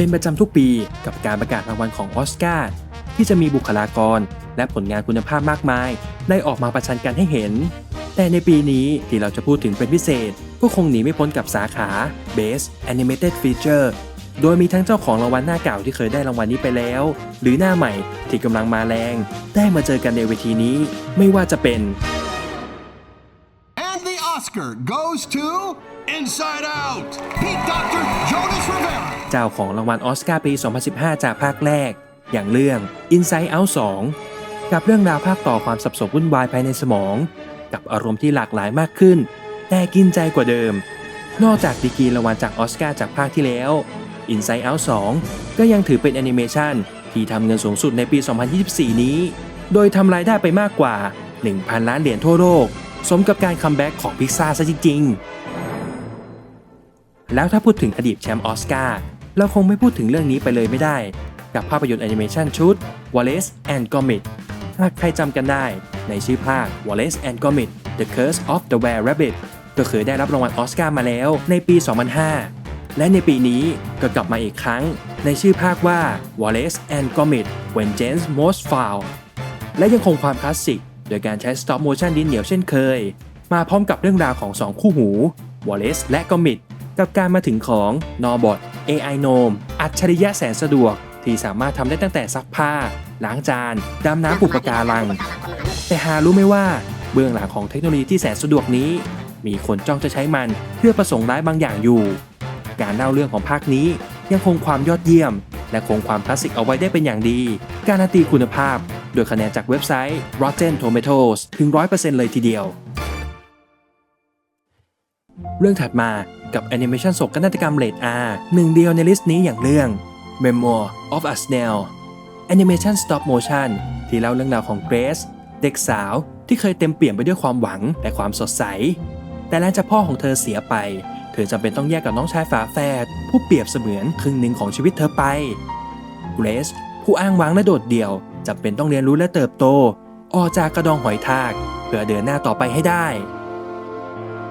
เป็นประจำทุกปีกับการประกาศรางวัลของออสการ์ที่จะมีบุคลากร และผลงานคุณภาพมากมาย ได้ออกมาประชันกันให้เห็น แต่ในปีนี้ที่เราจะพูดถึงเป็นพิเศษ ก็คงหนีไม่พ้นกับสาขา Best Animated Feature โดยมีทั้งเจ้าของรางวัลหน้าเก่าที่เคยได้รางวัลนี้ไปแล้ว หรือหน้าใหม่ที่กำลังมาแรง ได้มาเจอกันในเวทีนี้ ไม่ว่าจะเป็น Oscar goes to Inside Out, Pete Doctor Jonas Rivera. เจ้าของรางวัลออสการ์ปี 2015 จากภาคแรก อย่างเรื่อง Inside Out 2 กับเรื่องราวภาคต่อความสับสนวุ่นวายภายในสมอง กับอารมณ์ที่หลากหลายมากขึ้น แต่กินใจกว่าเดิม นอกจากดีกีรางวัลจากออสการ์จากภาคที่แล้ว Inside Out 2 ก็ยังถือเป็นแอนิเมชันที่ทำเงินสูงสุดในปี 2024 นี้ โดยทำรายได้ไปมากกว่า 1,000 ล้านเหรียญทั่วโลก สมกับการคัมแบ็กของพิกซาซะจริง ๆ แล้วถ้าพูดถึงอดีตแชมป์ออสการ์เราคงไม่พูดถึงเรื่องนี้ไปเลยไม่ได้ กับภาพยนตร์แอนิเมชันชุด Wallace and Gromit หากใครจำกันได้ ในชื่อภาค Wallace and Gromit The Curse of the Were Rabbit ก็เคยได้รับรางวัลออสการ์มาแล้วในปี 2005 และในปีนี้ก็กลับมาอีกครั้ง ในชื่อภาคว่า Wallace and Gromit Vengeance Most Foul และยังคงความคลาสสิก โดยการใช้ stop motion ดินเหนียวเช่นเคย มาพร้อมกับเรื่องราวของ 2 คู่หู Wallace และ Gromit กับการมาถึงของ Norbot AI Gnome อัจฉริยะแสนสะดวก ที่สามารถทำได้ตั้งแต่ซักผ้า ล้างจานดำน้ำปุปะการัง แต่หารู้ไหมว่าเบื้องหลังของเทคโนโลยีที่แสนสะดวกนี้ มีคนจ้องจะใช้มันเพื่อประสงค์ร้ายบางอย่างอยู่ การเล่าเรื่องของภาคนี้ยังคงความยอดเยี่ยม และคงความคลาสสิกเอาไว้ได้เป็นอย่างดี การันตีคุณภาพ โดยคะแนนจากเว็บไซต์ Rotten Tomatoes ถึง 100%เลยทีเดียว เรื่องถัดมากับแอนิเมชันโศกนาฏกรรมเลด R หนึ่งเดียวในลิสต์นี้อย่างเรื่อง Memoir of a Snail แอนิเมชัน Stop Motion ที่เล่าเรื่องราวของเกรซเด็กสาวที่เคยเต็มเปี่ยมไปด้วยความหวังและความสดใส แต่หลังจากพ่อของเธอเสียไป เธอจำเป็นต้องแยกกับน้องชายฝาแฝดผู้เปรียบเสมือนครึ่งหนึ่งของชีวิตเธอไป เกรซผู้อ้างว้างและโดดเดี่ยว จำเป็นต้องเรียนรู้และเติบโต ออกจากกระดองหอยทาก เพื่อเดินหน้าต่อไปให้ได้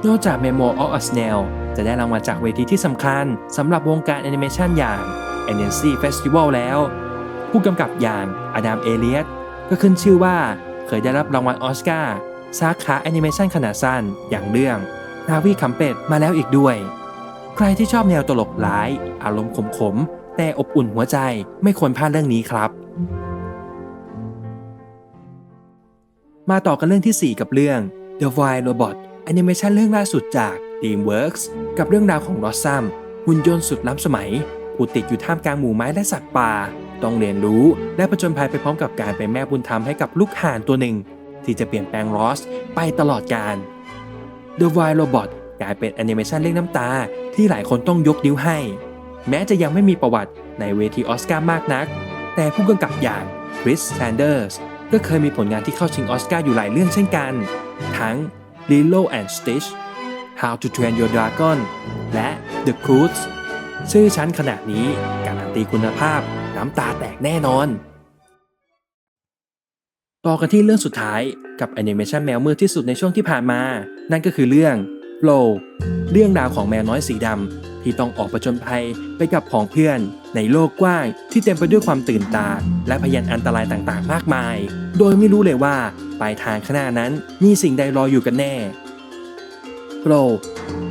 นอกจาก Memo of a Snail จะได้รางวัลจากเวทีที่สำคัญสำหรับวงการแอนิเมชันอย่าง Annecy Festival แล้ว ผู้กำกับอย่างอดัมเอเลียตก็ขึ้นชื่อว่าเคยได้รับรางวัลออสการ์สาขาแอนิเมชันขนาดสั้นอย่างเรื่องนาวีคัมเป็ดมาแล้วอีกด้วย ใครที่ชอบแนวตลกร้าย อารมณ์ขมๆแต่อบอุ่นหัวใจไม่ควรพลาดเรื่องนี้ครับ มาต่อกันเรื่องที่ 4 กับเรื่อง The Wild Robot แอนิเมชันเรื่องล่าสุดจาก DreamWorks กับเรื่องราวของลอสซัมหุ่นยนต์สุดล้ำสมัยผู้ติดอยู่ท่ามกลางหมู่ไม้และสัตว์ป่า ต้องเรียนรู้และผจญภัยไปพร้อมกับการเป็นแม่บุญธรรมให้กับลูกห่านตัวหนึ่ง ที่จะเปลี่ยนแปลงรอสไปตลอดกาล The Wild Robot กลายเป็นแอนิเมชันเรียกน้ำตา ที่หลายคนต้องยกนิ้วให้ แม้จะยังไม่มีประวัติในเวทีออสการ์มากนัก แต่ผู้กำกับอย่างคริสแซนเดอร์ส ก็เคยมีผลงานที่เข้าชิงออสการ์อยู่หลายเรื่องเช่นกัน ทั้ง Lilo and Stitch How to Train Your Dragon และ The Croods ชื่อชั้นขนาดนี้การันตีคุณภาพน้ำตาแตกแน่นอน ต่อกันที่เรื่องสุดท้ายกับแอนิเมชันแมวมืดที่สุดในช่วงที่ผ่านมา นั่นก็คือเรื่อง Flow เรื่องราวของแมวน้อยสีดำ ที่ต้องออกประจนภัยไปกับของเพื่อน ในโลกกว้างที่เต็มไปด้วยความตื่นตา และพยันอันตรายต่างๆ มากมาย โดยไม่รู้เลยว่าปลายทางข้างหน้านั้นมีสิ่งใดรออยู่กันแน่ Flow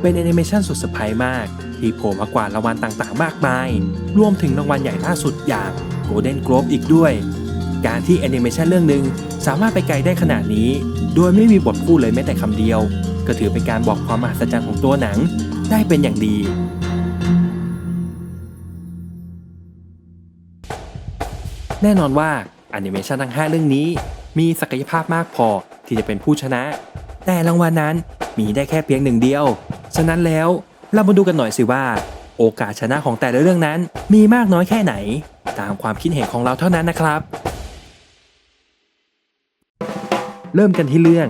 เป็นแอนิเมชันสุดเซอร์ไพรส์มาก ที่โผล่มากว่ารางวัลต่างๆ มากมาย รวมถึงรางวัลใหญ่ล่าสุดอย่าง Golden Globe อีกด้วย การที่แอนิเมชันเรื่องหนึ่งสามารถไปไกลได้ขนาดนี้ โดยไม่มีบทพูดเลยแม้แต่คำเดียว ก็ถือเป็นการบอกความมหัศจรรย์ของตัวหนัง ได้เป็นอย่างดี แน่นอนว่าแอนิเมชันทั้ง 5 เรื่องนี้ มีศักยภาพมากพอที่จะเป็นผู้ชนะ แต่รางวัลนั้นมีได้แค่เพียงหนึ่งเดียว ฉะนั้นแล้วเรามาดูกันหน่อยสิว่า โอกาสชนะของแต่ละเรื่องนั้นมีมากน้อยแค่ไหน ตามความคิดเห็นของเราเท่านั้นนะครับ เริ่มกันที่เรื่อง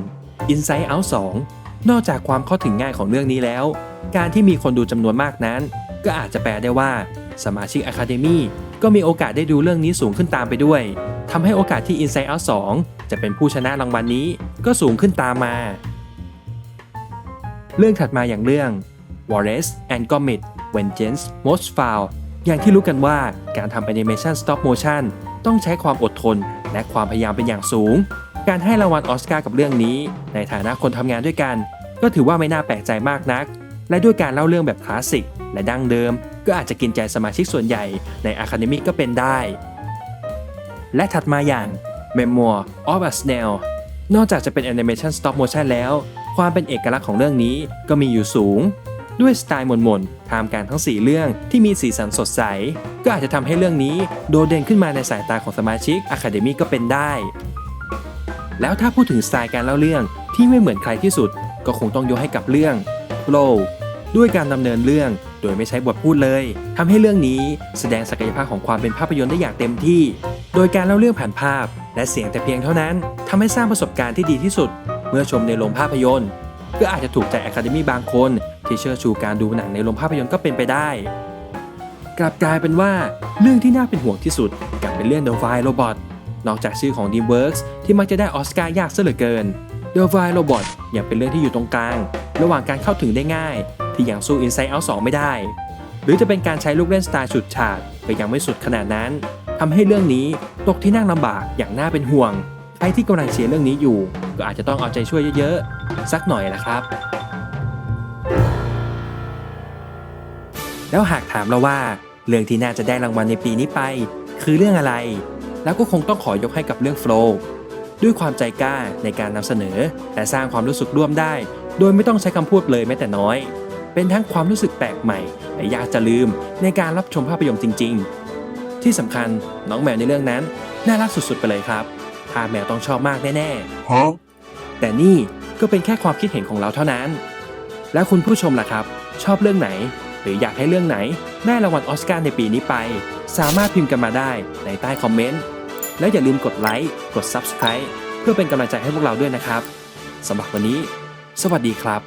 Inside Out 2 นอกจากความเข้าถึงง่ายของเรื่องนี้แล้ว การที่มีคนดูจำนวนมากนั้น ก็อาจจะแปลได้ว่าสมาชิก Academy ก็มีโอกาสได้ดูเรื่องนี้สูงขึ้นตามไปด้วยทำให้โอกาสที่ Inside Out 2 จะเป็นผู้ชนะรางวัลนนี้ก็สูงขึ้นตามมา เรื่องถัดมาอย่างเรื่อง Wallace and Gromit Vengeance Most Foul อย่างที่รู้กันว่าการทำแอนิเมชัน stop motion ต้องใช้ความอดทนและความพยายามเป็นอย่างสูง การให้รางวัลออสการ์กับเรื่องนี้ ในฐานะคนทำงานด้วยกัน ก็ถือว่าไม่น่าแปลกใจมากนัก และด้วยการเล่าเรื่องแบบคลาสสิกและดั้งเดิม ก็อาจจะกินใจสมาชิกส่วนใหญ่ในอะคาเดมีก็เป็นได้ และถัดมาอย่าง Memoir of a Snail นอกจากจะเป็นแอนิเมชัน stop motion แล้ว ความเป็นเอกลักษณ์ของเรื่องนี้ก็มีอยู่สูง ด้วยสไตล์มนๆทามกางทั้ง 4 เรื่องที่มีสีสันสดใส ก็อาจจะทำให้เรื่องนี้โดดเด่นขึ้นมาในสายตาของสมาชิก Academy ก็เป็นได้ แล้วถ้าพูดถึงสไตล์การเล่าเรื่องที่ไม่เหมือนใครที่สุด ก็คงต้องยกให้กับเรื่อง Flow ด้วยการดำเนินเรื่อง โดยไม่ใช้บทพูดเลยทำให้เรื่องนี้แสดงศักยภาพของความเป็นภาพยนตร์ได้อย่างเต็มที่ โดยการเล่าเรื่องผ่านภาพ และเสียงแต่เพียงเท่านั้นทำให้สร้างประสบการณ์ที่ดีที่สุด เมื่อชมในโรงภาพยนตร์ก็อาจจะถูกใจ Academy บางคน ที่เชื่อชูการดูหนังในโรงภาพยนตร์ก็เป็นไปได้ กลับกลายเป็นว่าเรื่องที่น่าเป็นห่วงที่สุดกลับเป็นเรื่อง The Fire Robot นอกจากชื่อของ DreamWorks ที่มักจะได้ออสการ์ยากซะเหลือเกิน The Fire Robot ยังเป็นเรื่องที่อยู่ตรงกลาง ระหว่างการเข้าถึงได้ง่าย ที่ยังสู้ Inside Out 2 ไม่ได้ หรือจะเป็นการใช้ลูกเล่นสไตล์ฉุดฉาดไปยังไม่สุดขนาดนั้นทำให้เรื่องนี้ตกที่นั่งลำบากอย่างน่าเป็นห่วง ใครที่กำลังเชียร์เรื่องนี้อยู่ ก็อาจจะต้องเอาใจช่วยเยอะๆ สักหน่อยละครับ แล้วหากถามเราว่า เรื่องที่น่าจะได้รางวัลในปีนี้ไป คือเรื่องอะไร แล้วก็คงต้องขอยกให้กับเรื่อง Flow ด้วยความใจกล้าในการนำเสนอ และสร้างความรู้สึกร่วมได้ โดยไม่ต้องใช้คำพูดเลยแม้แต่น้อย เป็นทั้งความรู้สึกแปลกใหม่และยากจะลืมในการรับชมภาพยนตร์จริง ๆ ที่สำคัญน้องแมวในเรื่องนั้น น่ารักสุดๆไปเลยครับทาแมวต้องชอบมากแน่ๆ Huh? แต่นี่ก็เป็นแค่ความคิดเห็นของเราเท่านั้น แล้วคุณผู้ชมล่ะครับ ชอบเรื่องไหน หรืออยากให้เรื่องไหนได้รางวัลออสการ์ในปีนี้ไป สามารถพิมพ์กันมาได้ในใต้คอมเมนต์และอย่าลืมกดไลค์กด Subscribe เพื่อเป็นกำลังใจให้พวกเราด้วยนะครับสำหรับวันนี้ สวัสดีครับ